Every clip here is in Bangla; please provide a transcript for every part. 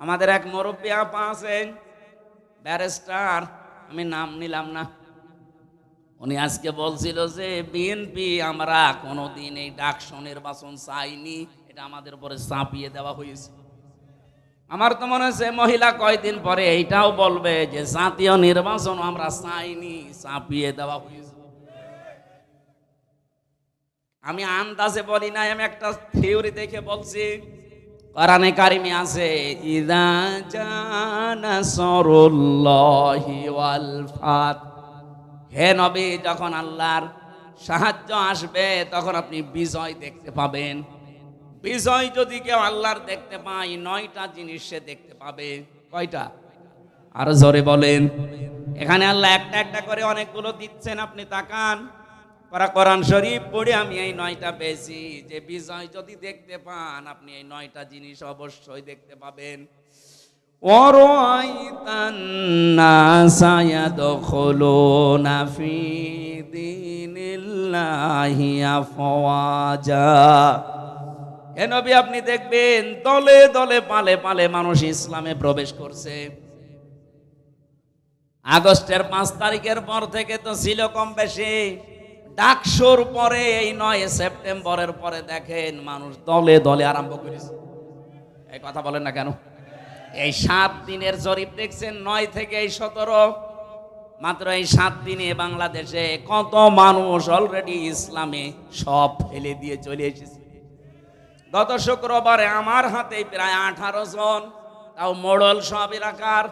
আমাদের এক মুরব্বী আপা আছেন, ব্যারিস্টার, আমি নাম নিলাম না। উনি আজকে বলছিল যে বিএনপি আমরা কোনোদিন এই ডাকসু নির্বাচন চাইনি, এটা আমাদের উপরে চাপিয়ে দেওয়া হয়েছে। আমার তো মনে হচ্ছে মহিলা কয়দিন পরে এইটাও বলবে যে, জাতীয় নির্বাচন আমরা চাইনি, চাপিয়ে দেওয়া হয়েছে। আমি আন্দাজে বলি নাই, আমি একটা থিওরি দেখে বলছি। কোরআনে কারিমে আছে, ইদা জানা সরুল্লাহি ওয়াল ফাত। হে নবী, যখন আল্লাহর সাহায্য আসবে, তখন আপনি বিজয় দেখতে পাবেন। বিজয় যদি কেউ আল্লাহর দেখতে পায়, নয়টা জিনিস সে দেখতে পাবে। কয়টা? আরও জোরে বলেন। এখানে আল্লাহ একটা একটা করে অনেকগুলো দিচ্ছেন, আপনি তাকান। করা কোরআন শরীফ পড়ে আমি এই নয়টা পেয়েছি যে বিজয় যদি দেখতে পান আপনি এই নয়টা জিনিস অবশ্যই দেখতে পাবেন ورأيت الناس يدخلون في دين الله أفواجا এ নবী আপনি দেখবেন দলে দলে পালে পালে মানুষ ইসলামে প্রবেশ করছে আগস্টের পাঁচ তারিখের পর থেকে তো ছিল কম বেশি ডাকসুর পরে, এই নয় সেপ্টেম্বরের পরে দেখেন মানুষ দলে দলে আরম্ভ করেছে। এই কথা বলেন না কেন? এই সাত দিনের জরিপ দেখছেন, নয় থেকে এই সতেরো। মাত্র এই সাত দিনে বাংলাদেশে কত মানুষ অলরেডি ইসলামে সব ফেলে দিয়ে চলে এসেছে। গত শুক্রবারে আমার হাতে প্রায় আঠারো জন, তাও মোড়ল সব এলাকার।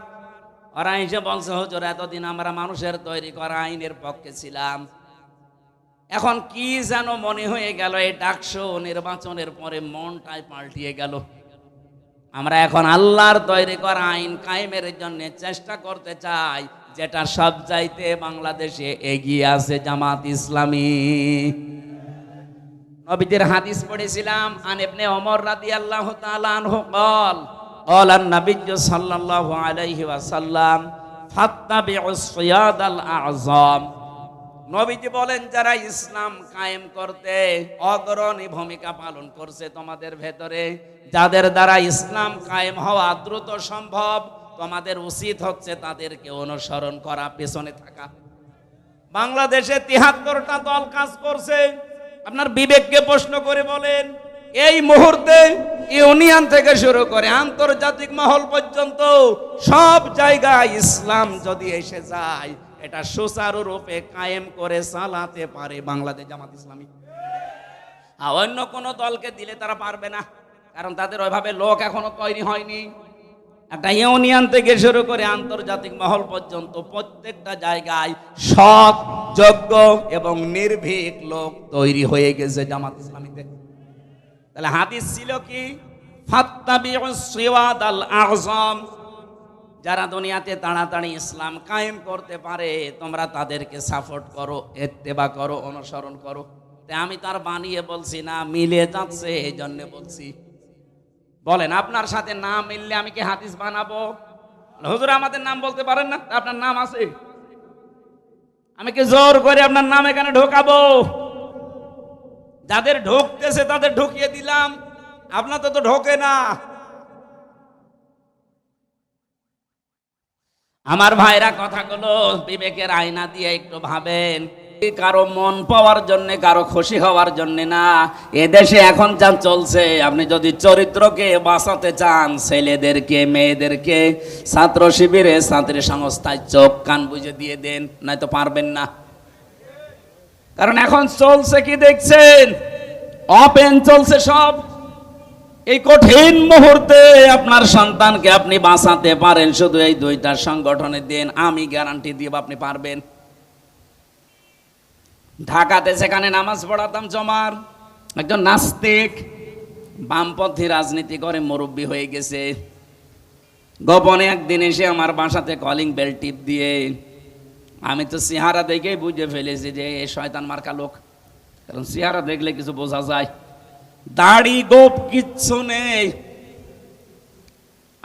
ওরা এসে বলছে, হুজুর, এতদিন আমরা মানুষের তৈরি করা আইনের পক্ষে ছিলাম। এখন কি যেন মনে হয়ে গেল, এই ডাকশো নির্বাচনের পরে মনটাই পাল্টিয়ে গেল। আমরা এখন আল্লাহর তৈরি করা আইন কায়েমের জন্য চেষ্টা করতে চাই, যেটা সব চাইতে বাংলাদেশে এগিয়ে আছে জামাত ইসলামী। নবীদের হাদিস পড়েছিলাম, আন আনেবনে অমর রাদি আল্লাহ কল কল আর নবীজ সাল্লাহ আলাইহি ওয়াসাল্লাম ফাত্তাবি সিয়াদ আল নবীজি বলেন, যারা ইসলাম কায়েম করতে অগ্রণী ভূমিকা পালন করছে তোমাদের ভেতরে, যাদের দ্বারা ইসলাম কায়েম হওয়া দ্রুত সম্ভব, তোমাদের উচিত হচ্ছে তাদেরকে অনুসরণ করা, পেছনে থাকা। বাংলাদেশে তিহাত্তরটা দল কাজ করছে। আপনার বিবেককে প্রশ্ন করে বলেন, এই মুহূর্তে ইউনিয়ন থেকে শুরু করে আন্তর্জাতিক মহল পর্যন্ত সব জায়গায় ইসলাম যদি এসে যায় এটা সুচারুরূপে কায়েম করে চালাতে পারে বাংলাদেশ জামাত ইসলামী। অন্য কোনো দলকে দিলে তারা পারবে না, কারণ তাদের ওইভাবে লোক এখনও তৈরি হয়নি। একটা ইউনিয়ন থেকে শুরু করে আন্তর্জাতিক মহল পর্যন্ত প্রত্যেকটা জায়গায় সৎ, যোগ্য এবং নির্ভীক লোক তৈরি হয়ে গেছে জামাত ইসলামীতে। তাহলে হাদিস ছিল কি? ফাত্তাবিউস সিওয়াদ আল আযম। যারা দুনিয়াতে তাড়াতাড়ি ইসলাম কায়েম করতে পারে, তোমরা তাদেরকে সাপোর্ট করো, এত্তেবা করো, অনুসরণ করো। আমি তার বানিয়ে বলছি, না, মিলে যাচ্ছে এই জন্যে বলছি। বলেন, আপনার সাথে না মিললে আমি কি হাদিস বানাবো? হুজুর, আমাদের নাম বলতে পারেন না? আপনার নাম আছে? আমি কি জোর করে আপনার নাম এখানে ঢোকাবো? যাদের ঢুকতেছে তাদের ঢুকিয়ে দিলাম। আপনার তো তো ঢোকে না। আমার ভাইরা কথাগুলো বিবেকের আয়না দিয়ে একটু ভাবেন। কারও মন পাওয়ার জন্য, কারও খুশি হওয়ার জন্য না। এদেশে এখন যা চলছে, আপনি যদি চরিত্রকে বাঁচাতে চান, ছেলেদেরকে, মেয়েদেরকে, ছাত্র শিবিরে, ছাত্রী সংস্থায় চোখ কান বুঝে দিয়ে দেন, নয়তো পারবেন না। কারণ এখন চলছে কি দেখছেন? অপেন চলছে সব। এই কঠিন মুহূর্তে আপনার সন্তানকে আপনি বাঁচাতে পারেন। শুধু এই দুইটা সংগঠনে দেন, আমি গ্যারান্টি দিব, আপনি পারবেন। ঢাকাতে সেখানে নামাজ পড়াতাম জমার, একজন নাস্তিক, বামপন্থী রাজনীতি করে মুরব্বী হয়ে গেছে। গোপনে একদিন এসে আমার বাসাতে কলিং বেল টিপ দিয়ে, আমি তো সিহারা দেখেই বুঝে ফেলেছি যে এ শয়তান মার্কা লোক। কারণ সিহারা দেখলে কিছু বোঝা যায়। দাড়ি গোপ কিচ্ছু নেই।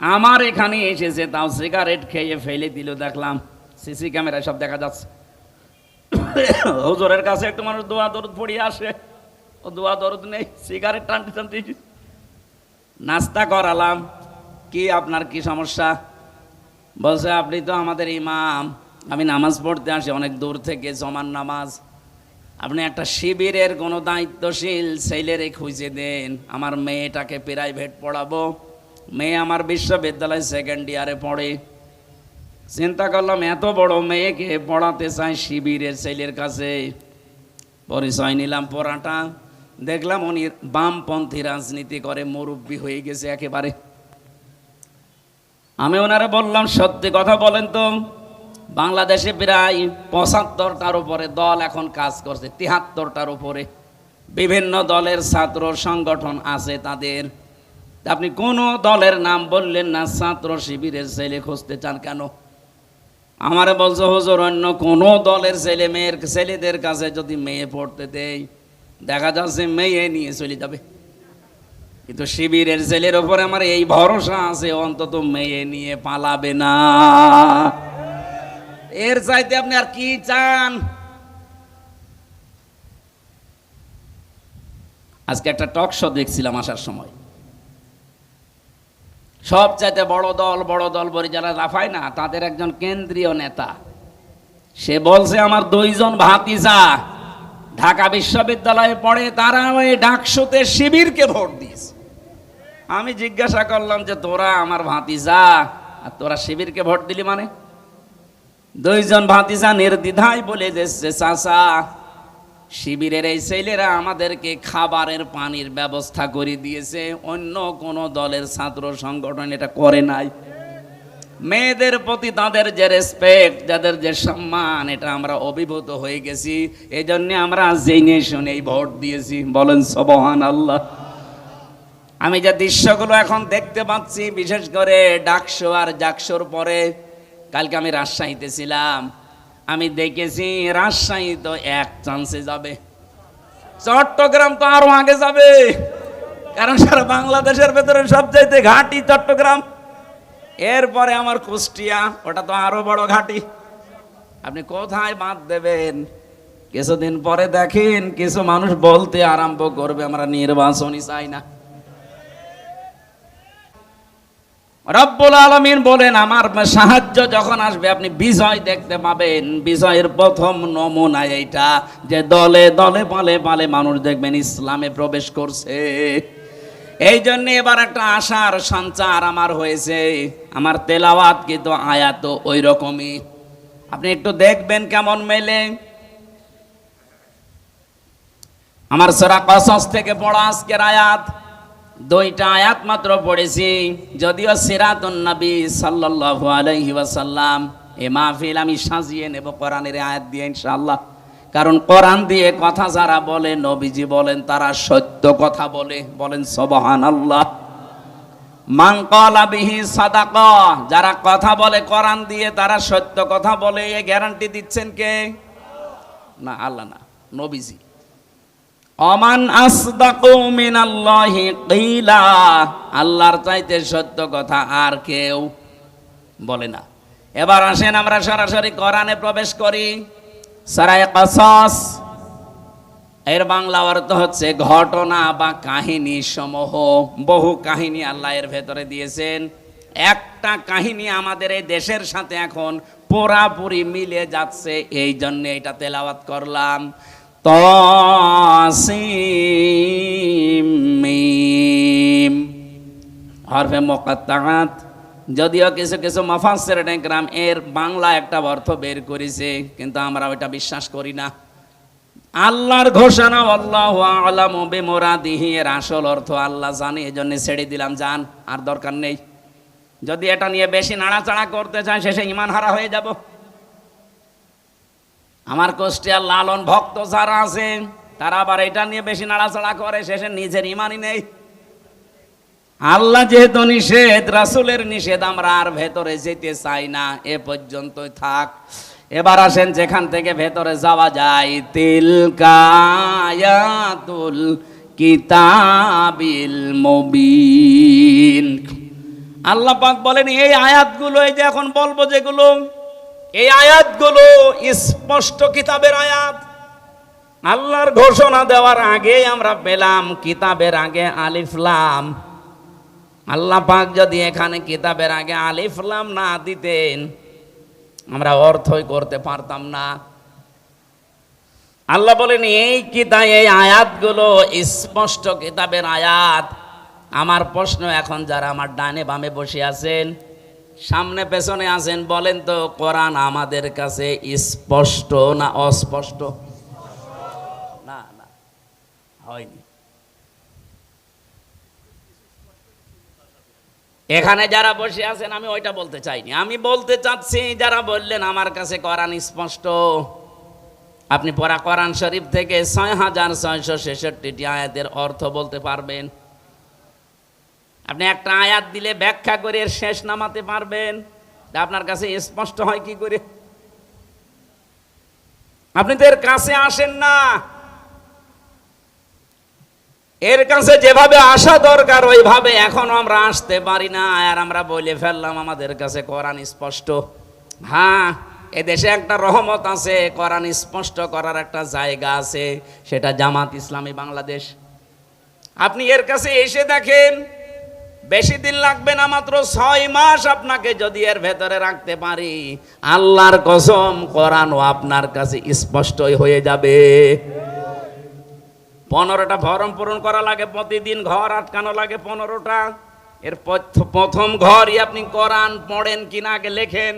আমার এখানে এসেছে, তাও সিগারেট খেয়ে ফেলে দিল, দেখলাম সিসি ক্যামেরা সব দেখা যাচ্ছে। হুজুরের কাছে একটু মানুষ দোয়া দরদ পড়িয়ে আসে। ও দোয়া দরদ নেই সিগারেট টানতে টানতে নাস্তা করালাম। কি আপনার কি সমস্যা? বলছে, আপনি তো আমাদের ইমাম। আমি নামাজ পড়তে আসি, অনেক দূর থেকে জমান নামাজ। আপনি একটা শিবিরের কোনো দায়িত্বশীল ছেলেরে খুঁজে দেন। আমার মেয়েটাকে প্রাইভেট পড়াবো। মেয়ে আমার বিশ্ববিদ্যালয় সেকেন্ড ইয়ারে পড়ে। চিন্তা করলাম, এত বড় মেয়েকে পড়াতে চাই শিবিরের ছেলের কাছে। পরিচয় নিলাম পড়াটা। দেখলাম উনি বামপন্থী রাজনীতি করে, মুরব্বী হয়ে গেছে একেবারে। আমি ওনারে বললাম, সত্যি কথা বলেন তো। বাংলাদেশে প্রায় পঁচাত্তরটার উপরে দল এখন কাজ করছে, তিহাত্তরটার উপরে। বিভিন্ন দলের ছাত্র সংগঠন আছে তাদের। আপনি কোন দলের নাম বললেন না, ছাত্র শিবিরের ছেলে খুঁজতে চান কেন? আমার বলছে, হুজুর, অন্য কোনো দলের ছেলে মেয়ের, ছেলেদের কাছে যদি মেয়ে পড়তে দেয় দেখা যাচ্ছে মেয়ে নিয়ে চলে যাবে। কিন্তু শিবিরের ছেলের ওপরে আমার এই ভরসা আছে, অন্তত মেয়ে নিয়ে পালাবে না। এর চাইতে আপনি আর কি চান? আজকে একটা টক শো দেখছিলাম আসার সময়। সব চাইতে বড় দল বড় দল বলে, যারা লাফায় না, তাদের একজন কেন্দ্রীয় নেতা। সে বলছে, আমার দুইজন ভাতিজা ঢাকা বিশ্ববিদ্যালয়ে পড়ে, তারা ওই ডাকসুতে শিবিরকে ভোট দিয়েছে। আমি জিজ্ঞাসা করলাম যে, তোরা আমার ভাতিজা আর তোরা শিবিরকে ভোট দিলি মানে? দুইজন ভাতিজা নির্দ্বিধায় বলে দিচ্ছে চাচা, শিবিরের এই ছেলেরা আমাদেরকে খাবারের পানির ব্যবস্থা করে দিয়েছে, অন্য কোন দলের ছাত্র সংগঠন এটা করে নাই। মেয়েদের প্রতি তাদের যে রেসপেক্ট যাদের যে সম্মান, এটা আমরা অভিভূত হয়ে গেছি। এই জন্য আমরা জেনে শুনে এই ভোট দিয়েছি। বলেন সবহান আল্লাহ আমি যে দৃশ্যগুলো এখন দেখতে পাচ্ছি, বিশেষ করে ডাকশো আর জাকশোর পরে কালকে আমি রাজশাহীতে ছিলাম। আমি দেখেছি রাজশাহী তো এক চান্সে যাবে। চট্টগ্রাম তো আরও আগে যাবে। কারণ সারা বাংলাদেশের ভেতরে সব সবচাইতে ঘাটি চট্টগ্রাম। এরপরে আমার কুষ্টিয়া, ওটা তো আরও বড় ঘাটি। আপনি কোথায় বাদ দেবেন? কিছুদিন পরে দেখেন, কিছু মানুষ বলতে আরম্ভ করবে, আমরা নির্বাচনই চাই না। রব্বুল আলমিন বলেন, আমার সাহায্য যখন আসবে, আপনি বিজয় দেখতে পাবেন। বিজয়ের প্রথম নমুনা এইটা, যে দলে দলে, পালে পালে মানুষ দেখবেন ইসলামে প্রবেশ করছে। এই জন্য এবার একটা আশার সঞ্চার আমার হয়েছে। আমার তেলাওয়াত কিন্তু আয়াত ওই রকমই আপনি একটু দেখবেন কেমন মেলে। আমার সরা কসস থেকে পড়া আজকের আয়াত। দুইটা আয়াত মাত্র পড়েছি, যদিও সিরাতুন নবী সাল্লাল্লাহু আলাইহি ওয়াসাল্লাম এ মাহফিল আমি সাজিয়ে নেব কোরআনের আয়াত দিয়ে ইনশাআল্লাহ। কারণ কোরআন দিয়ে কথা যারা বলে, নবীজি বলেন, তারা সত্য কথা বলে, বলেন সুবহানাল্লাহ। মান ক্বালা বিহি সাদাকা, যারা কথা বলে কোরআন দিয়ে, তারা সত্য কথা বলে, এ গ্যারান্টি দিচ্ছেন কে? না, আল্লাহ না, নবীজি। অমান আসদাকু মিনাল্লাহি আল্লাহর চাইতে সত্য কথা আর কেউ বলে না। এবার আসেন আমরা সরাসরি কোরআনে প্রবেশ করি। সারায় কসস। এর বাংলা অর্থ হচ্ছে ঘটনা বা কাহিনী সমূহ। বহু কাহিনী আল্লাহ এর ভেতরে দিয়েছেন। একটা কাহিনী আমাদের এই দেশের সাথে এখন পুরাপুরি মিলে যাচ্ছে। এই জন্য এটা তেলাওয়াত করলাম। মিম হরফে মোকাত্তাত যদিও কিছু কিছু মাফাসের ডেকরাম এর বাংলা একটা অর্থ বের করেছে, কিন্তু আমরা ওইটা বিশ্বাস করি না। আল্লাহর ঘোষণা, আল্লাহ আলাম বেমোরাদিহি এর আসল অর্থ আল্লাহ জানে এই জন্য ছেড়ে দিলাম জান আর দরকার নেই। যদি এটা নিয়ে বেশি নাড়াচাড়া করতে চান শেষে ইমান হারা হয়ে যাব। আমার কুষ্টিয়ার লালন ভক্ত যারা আছে, তারা আবার এটা নিয়ে বেশি নাড়াচাড়া করে, শেষে নিজের ইমানই নেই। আল্লাহ যেহেতু নিষেধ, রাসুলের নিষেধ, আমরা আর ভেতরে যেতে চাই না, এ পর্যন্ত থাক। এবার আসেন যেখান থেকে ভেতরে যাওয়া যায় তিল কায়াতুল কিতাবিল মুবিন। আল্লাহ পাক বলেন, এই আয়াতগুলো এই যে এখন বলব যেগুলো এই আয়াতগুলো স্পষ্ট কিতাবের আয়াত। আল্লাহর ঘোষণা দেওয়ার আগে আমরা পেলাম কিতাবের আগে আলিফলাম আল্লাহ পাক যদি এখানে কিতাবের আগে আলিফলাম না দিতেন, আমরা অর্থই করতে পারতাম না। আল্লাহ বলেন, এই কিতাব এই আয়াতগুলো স্পষ্ট কিতাবের আয়াত। আমার প্রশ্ন এখন যারা আমার ডানে বামে বসে আছেন সামনে পেছনে আছেন, বলেন তো, কোরআন আমাদের কাছে স্পষ্ট না অস্পষ্ট? না না, হয়নি। এখানে যারা বসে আছেন, আমি ওইটা বলতে চাইনি। আমি বলতে চাচ্ছি, যারা বললেন আমার কাছে কোরআন স্পষ্ট, আপনি পড়া কোরআন শরীফ থেকে ছয় হাজার ছয়শো ছেষট্টিটি আয়াতের অর্থ বলতে পারবেন। আপনি একটা আয়াত দিলে ব্যাখ্যা করে এর শেষ নামাতে পারবেন। তা আপনার কাছে স্পষ্ট হয় কি করে? আপনি তো এর কাছে আসেন না। এর কাছে যেভাবে আসা দরকার, ওইভাবে এখনও আমরা আসতে পারি না। আর আমরা বলে ফেললাম, আমাদের কাছে কোরআন স্পষ্ট। হ্যাঁ এ দেশে একটা রহমত আছে, কোরআন স্পষ্ট করার একটা জায়গা আছে, সেটা জামাত ইসলামী বাংলাদেশ। আপনি এর কাছে এসে দেখেন বেশি দিন লাগবে না মাত্র ছয় মাস আপনাকে যদি এর ভেতরে রাখতে পারি। আল্লাহর কসম, কোরআনও আপনার কাছে স্পষ্টই হয়ে যাবে। পনেরোটা ফর্ম পূরণ করা লাগে, প্রতিদিন ঘর আটকানো লাগে পনেরোটা। এর প্রথম ঘরই আপনি কোরআন পড়েন কিনা আগে লেখেন।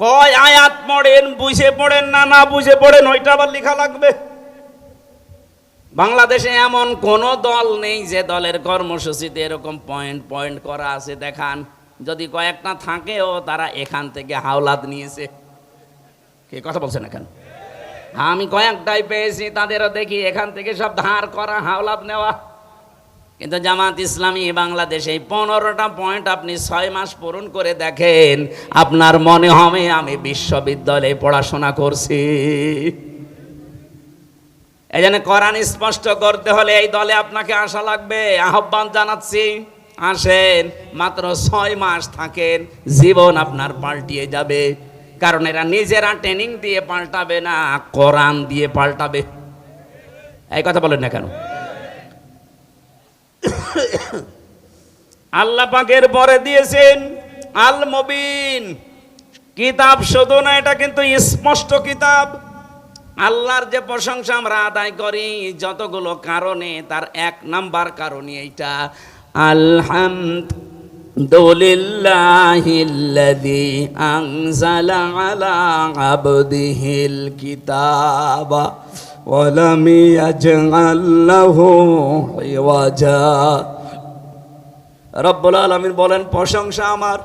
কয় আয়াত পড়েন, বুঝে পড়েন না না বুঝে পড়েন, ওইটা আবার লেখা লাগবে। বাংলাদেশে এমন কোন দল নেই যে দলের কর্মসূচিতে এরকম পয়েন্ট পয়েন্ট করা আছে। দেখান, যদি কয়েকটা থাকেও তারা এখান থেকে হাওলাত নিয়েছে। কে কথা বলছেন এখন? আমি কয়েকটাই পেয়েছি, তাদেরও দেখি এখান থেকে সব ধার করা, হাওলাত নেওয়া। কিন্তু জামাত ইসলামী বাংলাদেশে এই পনেরোটা পয়েন্ট আপনি ছয় মাস পূরণ করে দেখেন, আপনার মনে হবে আমি বিশ্ববিদ্যালয়ে পড়াশোনা করছি। এই জন্য কোরআন স্পষ্ট করতে হলে এই দলে আপনাকে আসা লাগবে। আহ্বান জানাচ্ছি। আসেন, মাত্র ছয় মাস থাকেন, জীবন আপনার পাল্টিয়ে যাবে। কারণ এরা নিজেরা ট্রেনিং দিয়ে পাল্টাবে না, কোরআন দিয়ে পাল্টাবে। এই কথা বলেন না কেন? আল্লাহ পাকের পরে দিয়েছেন আল মবিন কিতাব শুধু না, এটা কিন্তু স্পষ্ট কিতাব। আল্লাহর যে প্রশংসা আমরা আদায় করি, যতগুলো কারণে, তার এক নাম্বার কারণই এইটা। আলহামদুলিল্লাহিল্লাযী আনজালা আলা আবদিহিল কিতাবা রব্বুল আলামিন বলেন, প্রশংসা আমার।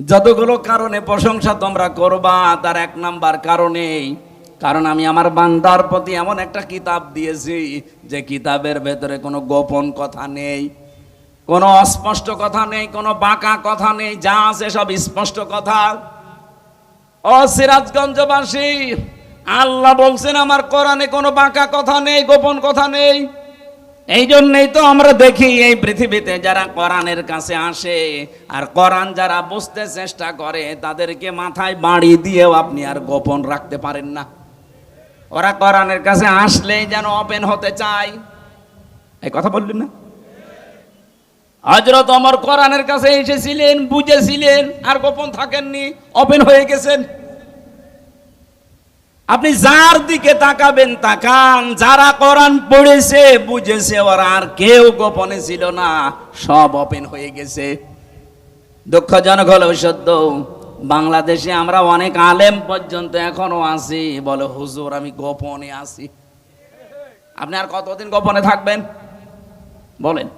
যতগুলো কারণে প্রশংসা তোমরা করবা, তার এক নাম্বার কারণেই কারণ আমি আমার বান্দার প্রতি এমন একটা কিতাব দিয়েছি যে কিতাবের ভেতরে কোনো গোপন কথা নেই, কোনো অস্পষ্ট কথা নেই, কোনো বাঁকা কথা নেই, যা আছে সব স্পষ্ট কথা। ও সিরাজগঞ্জবাসী, আল্লাহ বলছেন আমার কোরআনে কোনো বাঁকা কথা নেই, গোপন কথা নেই। এই জন্যই তো আমরা দেখি এই পৃথিবীতে যারা কোরআনের কাছে আসে, আর কোরআন যারা বুঝতে চেষ্টা করে, তাদেরকে মাথায় বাড়ি দিয়েও আপনি আর গোপন রাখতে পারেন না। ওরা কোরআনের কাছে আসলেই যেন ওপেন হতে চায়। এই কথা বললেন না? হজরত অমর কোরআনের কাছে এসেছিলেন, বুঝেছিলেন, আর গোপন থাকেননি ওপেন হয়ে গেছেন। আপনি যার দিকে তাকাবেন, তাকান, যারা কোরআন পড়েছে, বুঝেছে, ওরা আর কেউ গোপনে ছিল না, সব ওপেন হয়ে গেছে। দুঃখজনক হলেও সত্য। বাংলাদেশে আমরা অনেক আলেম পর্যন্ত এখনও আছি। বলে, হুজুর, আমি গোপনে আছি। আপনি আর কতদিন গোপনে থাকবেন? বলেন।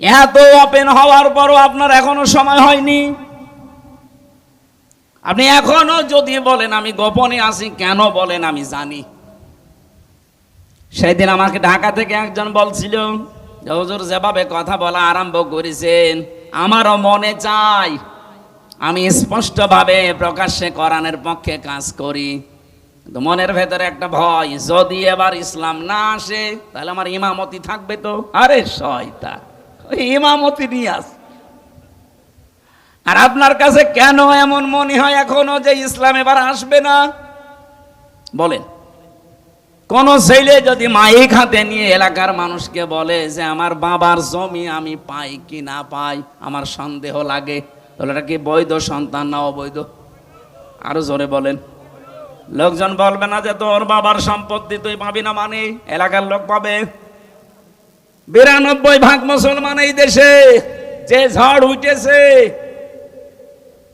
এত ওপেন হওয়ার পরও আপনার এখনও সময় হয়নি। আপনি এখনও যদি বলেন, আমি গোপনে আছি কেন বলেন, আমি জানি। সেদিন আমাকে ঢাকা থেকে একজন বলছিল হুজুর, যেভাবে কথা বলা আরম্ভ করেছেন, আমারও মনে চাই। আমি স্পষ্টভাবে প্রকাশ্যে কোরআনের পক্ষে কাজ করি। কিন্তু মনের ভেতরে একটা ভয়, যদি এবার ইসলাম না আসে, তাহলে আমার ইমামতি থাকবে তো? আরে শয়তা ইমামতি নিয়ে আস। আর আপনার কাছে কেন এমন মনে হয় এখনও যে ইসলাম এবার আসবে না? বলেন, কোন ছেলে যদি মাইক হাতে নিয়ে এলাকার মানুষকে বলে যে, আমার বাবার জমি আমি পাই কি না পাই, আমার সন্দেহ লাগে। তাহলে এটা কি বৈধ সন্তান না অবৈধ? আরও জোরে বলেন। লোকজন বলবে না যে তোর বাবার সম্পত্তি তুই পাবি না মানে এলাকার লোক পাবে। বিরানব্বই ভাগ মুসলমান এই দেশে, যে ঝড় উঠেছে,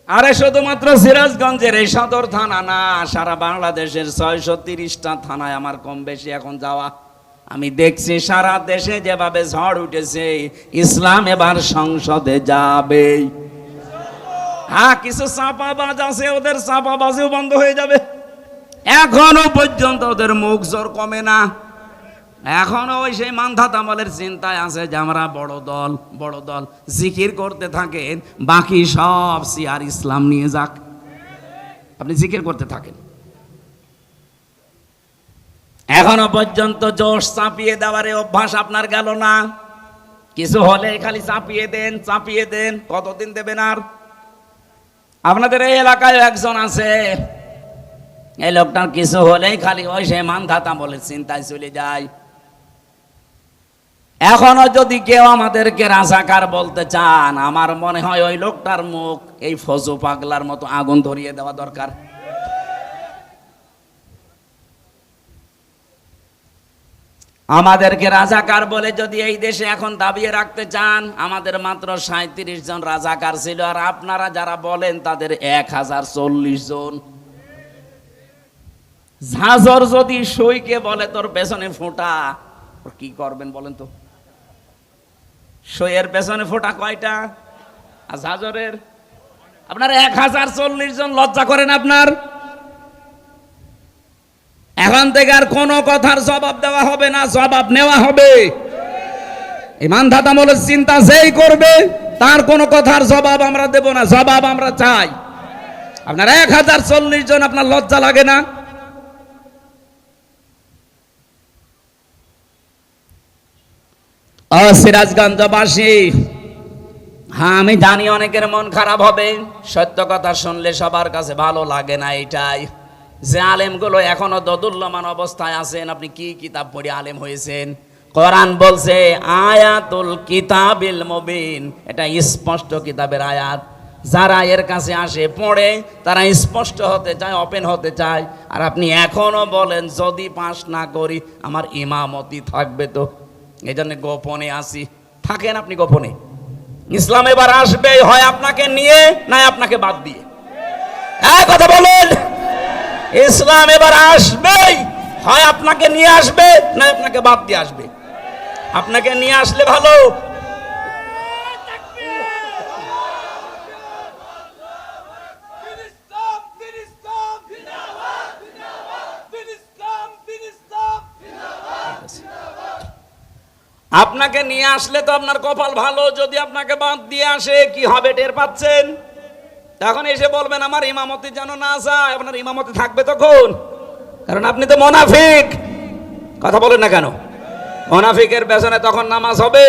আরে শুধুমাত্র সিরাজগঞ্জের এই সদর থানা না, সারা বাংলাদেশের ছয়শো তিরিশটা থানায় আমার কম বেশি এখন যাওয়া। আমি দেখছি সারা দেশে যেভাবে ঝড় উঠেছে, ইসলাম এবার সংসদে যাবে হ্যাঁ কিছু চাপাবাজ আছে, ওদের চাপাবাজিও বন্ধ হয়ে যাবে। এখনও পর্যন্ত ওদের মুখ জোর কমে না। এখনও ওই সেই মান্ধা তামলের চিন্তায় আছে যে আমরা বড় দল বড় দল। জিকির করতে থাকেন, বাকি সব সিয়ার ইসলাম নিয়ে যাক। আপনি জিকির করতে থাকেন। এখনও পর্যন্ত জোশ চাপিয়ে দেওয়ার অভ্যাস আপনার গেল না। কিছু হলে খালি চাপিয়ে দেন চাপিয়ে দেন, কতদিন দেবেন আর? আপনাদের এই এলাকায় একজন আছে। এই লোকটার কিছু হলেই খালি ওই সে মান খাতা বলে চিন্তায় চলে যায়। এখনও যদি কেউ আমাদেরকে রাজাকার বলতে চান, আমার মনে হয় ওই লোকটার মুখ এই ফজু পাগলার মতো আগুন ধরিয়ে দেওয়া দরকার। আমাদেরকে রাজাকার বলে যদি এই দেশে এখন দাবিয়ে রাখতে চান, আমাদের মাত্র সাঁত্রিশ জন রাজাকার ছিল, আর আপনারা যারা বলেন তাদের এক হাজার চল্লিশ জন। ঝাঁঝর যদি সইকে বলে, তোর পেছনে ফোঁটা। কি করবেন বলেন তো? সইয়ের পেছনে ফোঁটা কয়টা? আর ঝাঁঝরের? আপনার এক হাজার চল্লিশ জন লজ্জা করেন আপনার? এখন থেকে আর কোনো কথার জবাব দেওয়া হবে না, জবাব নেওয়া হবে। ইমান বলে চিন্তা যেই করবে, তার কোনো কথার জবাব আমরা দেব না, জবাব আমরা চাই। আপনার এক হাজার চল্লিশ জন আপনার লজ্জা লাগে না? সিরাজগঞ্জবাসী হ্যাঁ আমি জানি অনেকের মন খারাপ হবে, সত্য কথা শুনলে সবার কাছে ভালো লাগে না এটাই। যে আলেমগুলো এখনও দদুল্যমান অবস্থায় আছেন, আপনি কি কিতাব পড়ে আলেম হয়েছেন? কোরআন বলছে, আয়াতুল কিতাবিল মুবিন এটা স্পষ্ট কিতাবের আয়াত। যারা এর কাছে আসে, পড়ে, তারা স্পষ্ট হতে চায় ওপেন হতে চায়। আর আপনি এখনও বলেন, যদি পাস না করি, আমার ইমামতি থাকবে তো? এই জন্য গোপনে আসি। থাকেন আপনি গোপনে? ইসলাম এবার আসবে হয় আপনাকে নিয়ে না আপনাকে বাদ দিয়ে। বলেন ইসলাম এবার আসবেই। হয় আপনাকে নিয়ে আসবে না আপনাকে বাদ দিয়ে আসবে। আপনাকে নিয়ে আসলে ভালো. আপনাকে নিয়ে আসলে তো আপনার কপাল ভালো, যদি আপনাকে বাদ দিয়ে আসে, কি হবে টের পাচ্ছেন? তখন এসে বলবেন, আমার ইমামতি যেন না যায়, আপনার ইমামতি থাকবে তখন। কারণ আপনি তো মোনাফিক। কথা বলেন না কেন? মোনাফিকের পেছনে তখন নামাজ হবে।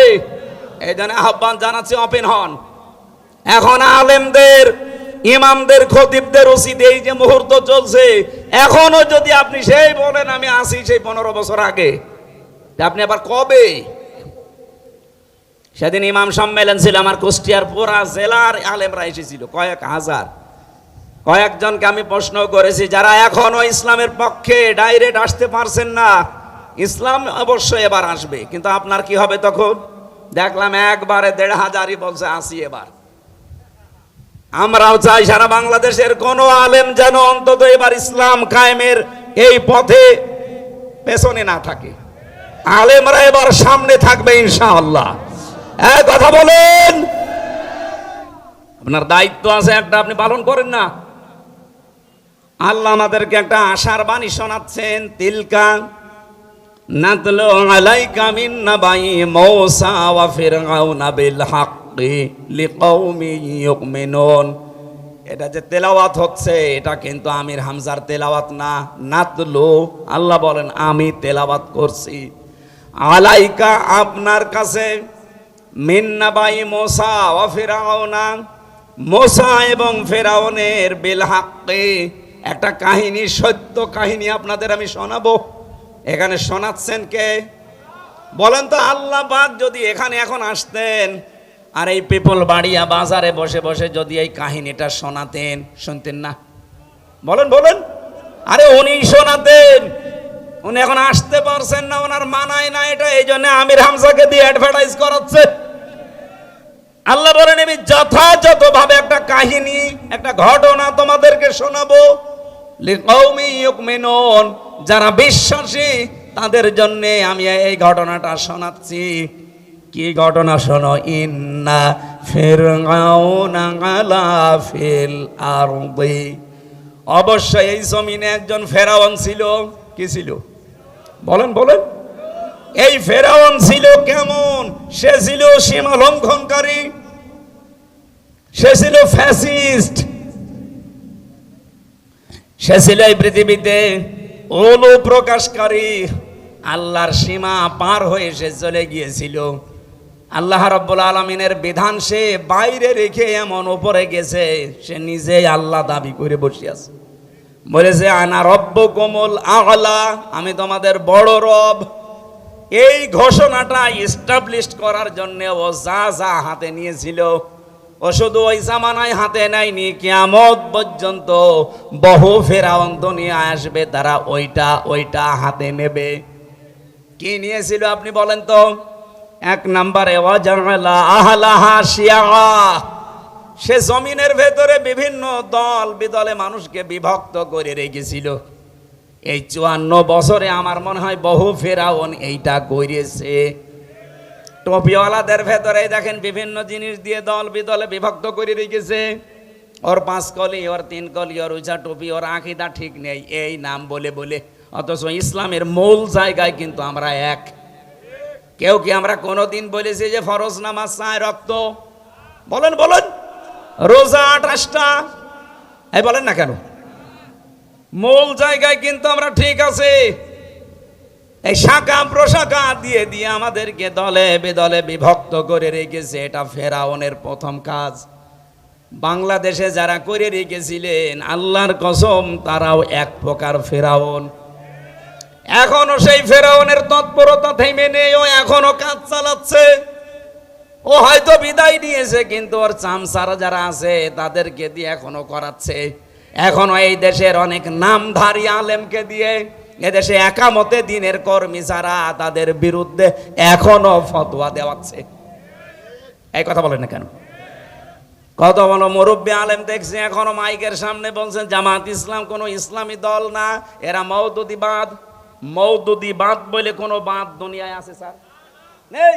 এই জন্য আহ্বান জানাচ্ছি, অপেন হন। এখন আলেমদের, ইমামদের, খতিবদের উচিত এই যে মুহূর্ত চলছে। এখনও যদি আপনি সেই বলেন, আমি আসি সেই পনেরো বছর আগে। আপনি আবার কবে? সেদিন ইমাম সম্মেলন ছিল আমার কুষ্টিয়ার পুরা জেলার আলেমরা এসেছিল, কয়েক হাজার। কয়েকজনকে আমি প্রশ্ন করেছি, যারা এখনও ইসলামের পক্ষে ডাইরেক্ট আসতে পারছেন না, ইসলাম অবশ্যই এবার আসবে, কিন্তু আপনার কি হবে তখন? দেখলাম একবারে দেড় হাজারই বলছে, আসি এবার। আমরাও চাই সারা বাংলাদেশের কোন আলেম যেন অন্তত এবার ইসলাম কায়েমের এই পথে পেছনে না থাকে। আলেমরা এবার সামনে থাকবে ইনশাআল্লাহ। হ্যাঁ কথা বলেন। আপনার দায়িত্ব আছে একটা, আপনি পালন করেন না। আল্লাহ আমাদেরকে একটা আশার বাণী শোনাচ্ছেন, তিলকা, নাতলু আলাইকা মিন নাবাই মৌসা ওয়া ফিরআউনা বিল হাক্কি লিকাউমি ইউমিনুন। এটা যে তেলাওয়াত হচ্ছে, এটা কিন্তু আমির হামজার তেলাওয়াত না। নাতলু, আল্লাহ বলেন, আমি তেলাওয়াত করছি। আলাইকা আপনার কাছে মিন্নাবাই মোসা ও ফেরাওনা মোসা এবং ফেরাউনের বেলহাক্কে একটা কাহিনী, সত্য কাহিনী আপনাদের আমি শোনাবো। এখানে শোনাচ্ছেন কে? বলেন তো আল্লাহ পাক যদি এখানে এখন আসতেন আর এই পিপল বাড়িয়া বাজারে বসে বসে যদি এই কাহিনীটা শোনাতেন, শুনতেন না? বলেন বলেন। আরে উনি শোনাতেন। উনি এখন আসতে পারছেন না, ওনার মানায় না এটা, এই জন্য আমির হামজাকে দিয়ে অ্যাডভার্টাইজ করাচ্ছে। আল্লাহ বলেন, আমি যথাযথভাবে একটা কাহিনী, একটা ঘটনা তোমাদেরকে শোনাবো। যারা বিশ্বাসী, তাদের জন্য আমি এই ঘটনাটা শোনাচ্ছি। কি ঘটনা শোনো? ইন্না ফিল আরদি। অবশ্যই এই জমিনে একজন ফেরাওয়ান ছিল। কি ছিল? বলেন বলেন। এই ফেরাউন ছিল কেমন? সে ছিল সীমা লঙ্ঘনকারী। সে ছিল ফ্যাসিস্ট সে ছিল এই পৃথিবীতে ওলো প্রকাশকারী আল্লাহর সীমা পার হয়ে সে চলে গিয়েছিল। আল্লাহ রব্বুল আলমিনের বিধান সে বাইরে রেখে এমন উপরে গেছে, সে নিজেই আল্লাহ দাবি করে বসে আছে। বলেছে, আনা রব্ব কোমল আহলা আমি তোমাদের বড় রব। এই ঘোষণাটা এস্টাবলিশ করার জন্য ও যা যা হাতে নিয়েছিল, ও শুধু ওই জামানায় হাতে নেয়নি, কিয়ামত পর্যন্ত বহু ফেরাউন দুনিয়া আসবে, তারা ওইটা ওইটা হাতে নেবে। কি নিয়েছিল আপনি বলেন তো? এক নম্বরে সে জমিনের ভেতরে বিভিন্ন দল বিদলে মানুষকে বিভক্ত করে রেখেছিল। এই চুয়ান্ন বছরে আমার মনে হয় বহু ফেরাউন এইটা করেছে। টপিওয়ালাদের ভেতরে দেখেন বিভিন্ন জিনিস দিয়ে দল বিদলে বিভক্ত করে রেখেছে। ওর পাঁচ কলি, ওর তিন কলি, ওর উঁচা টুপি, ওর আঁকিদা ঠিক নেই, এই নাম বলে বলে। অথচ ইসলামের মূল জায়গায় কিন্তু আমরা এক। কেউ কি আমরা কোনোদিন বলেছি যে ফরজ নামাজ চায় রক্ত? বলেন বলেন। রোজা আঠাশটা। এই বলেন না কেন? মূল জায়গায় কিন্তু আমরা ঠিক আছে। এই শাখা প্রশাখা দিয়ে দিয়ে আমাদেরকে দলে বেদলে বিভক্ত করে রেখেছে। এটা ফেরাউনের প্রথম কাজ। বাংলাদেশে যারা করে রেখেছিলেন, আল্লাহর কসম, তারাও এক প্রকার ফেরাউন। এখনও সেই ফেরাউনের তৎপরতা থেমে নেই, ও এখনও কাজ চালাচ্ছে। ও হয়তো বিদায় নিয়েছে, কিন্তু ওর চামচারা যারা আছে, তাদেরকে দিয়ে এখনও করাচ্ছে। এখনও এই দেশের অনেক নামধারী আলেমকে দিয়ে এদেশে একামতে দিনের কর্মী যারা তাদের বিরুদ্ধে এখনও ফতোয়া দেওয়াচ্ছে। এই কথা বলেন না কেন? কত বলো মুরব্বী আলেম দেখছি, এখনও মাইকের সামনে বলছেন জামাত ইসলাম কোনো ইসলামী দল না, এরা মৌদুদিবাদ মৌদুদিবাদ বলে কোনো বাদ দুনিয়ায় আছে, স্যার? নেই।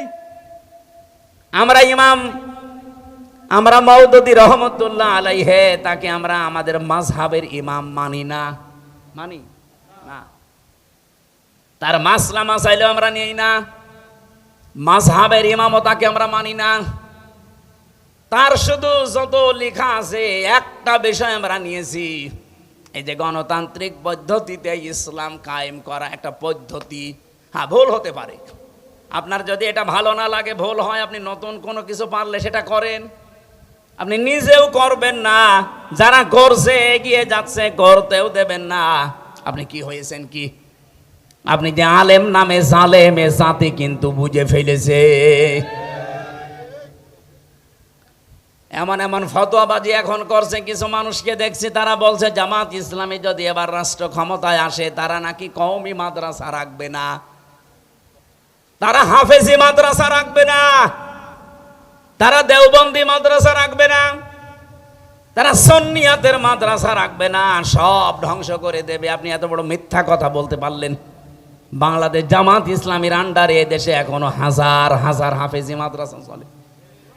আমরা ইমাম আমরা মৌদুদি রহমতুল্লাহ আলাইহে তাকে আমরা আমাদের মাঝহাবের ইমাম মানি না। মানি? না। তার মাসলা মাসাইলেও আমরা নেই না। মাঝহাবের ইমামও তাকে আমরা মানি না। তার শুধু যত লেখা আছে, একটা বিষয় আমরা নিয়েছি। এই যে গণতান্ত্রিক পদ্ধতিতে ইসলাম কায়েম করা একটা পদ্ধতি। হ্যাঁ ভুল হতে পারে। আপনার যদি এটা ভালো না লাগে, ভুল হয়, আপনি নতুন কোনো কিছু পারলে সেটা করেন। আপনি নিজেও করবেন না। যারা করছে এগিয়ে যাচ্ছে করতেও দেবেন না। আপনি কি হয়েছেন কি? আপনি যে আলেম নামে জালেম জাতি কিন্তু বুঝে ফেলেছে। এমন এমন ফতোয়াবাজি এখন করছে, কিছু মানুষকে দেখছি, তারা বলছে, জামাত ইসলামী যদি এবার রাষ্ট্র ক্ষমতায় আসে, তারা নাকি কওমি মাদ্রাসা রাখবে না। তারা হাফেজি মাদ্রাসা রাখবে না। তারা দেওবন্দি মাদ্রাসা রাখবে না, তারা সন্নিয়াতের মাদ্রাসা রাখবে না, সব ধ্বংস করে দেবে। আপনি এত বড় মিথ্যা কথা বলতে পারলেন। বাংলাদেশ জামাত ইসলামীর আন্ডারে দেশে এখনও হাজার হাজার হাফেজি মাদ্রাসা চলে।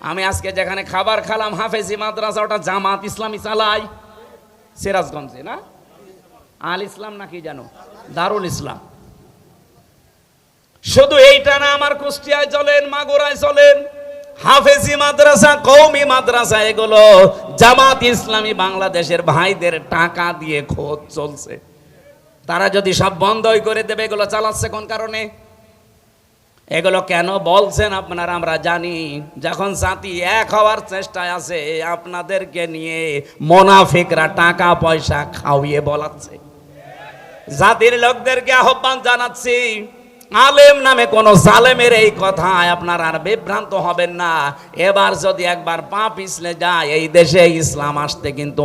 আমি আজকে যেখানে খাবার খালাম, হাফেজি মাদ্রাসা, ওটা জামাত ইসলামী চালাই সিরাজগঞ্জে, না? আল ইসলাম নাকি জানো? দারুল ইসলাম। শুধু এইটা না, আমার কুষ্টিয়ায় চলেন, মাগুরায় চলেন হাফেজি মাদ্রাসা কৌমি মাদ্রাসা, এগুলো জামাত ইসলামী বাংলাদেশের ভাইদের টাকা দিয়ে খোঁজ চলছে। তারা যদি সব বন্ধই করে দেবে, এগুলো চালাচ্ছে কোন কারণে? এগুলো কেন বলছেন আপনারা, আমরা জানি। যখন জাতি এক হওয়ার চেষ্টায় আছে, আপনাদেরকে নিয়ে মোনাফিকরা টাকা, পয়সা খাওয়িয়ে বলাচ্ছে। জাতির লোকদেরকে আহ্বান জানাচ্ছি আলেম নামে কোন জালেমের এই কথায় আপনার আর বিভ্রান্ত হবেন না। এবার যদি একবার পা পিছলে যায়, এই দেশে ইসলাম আসতে কিন্তু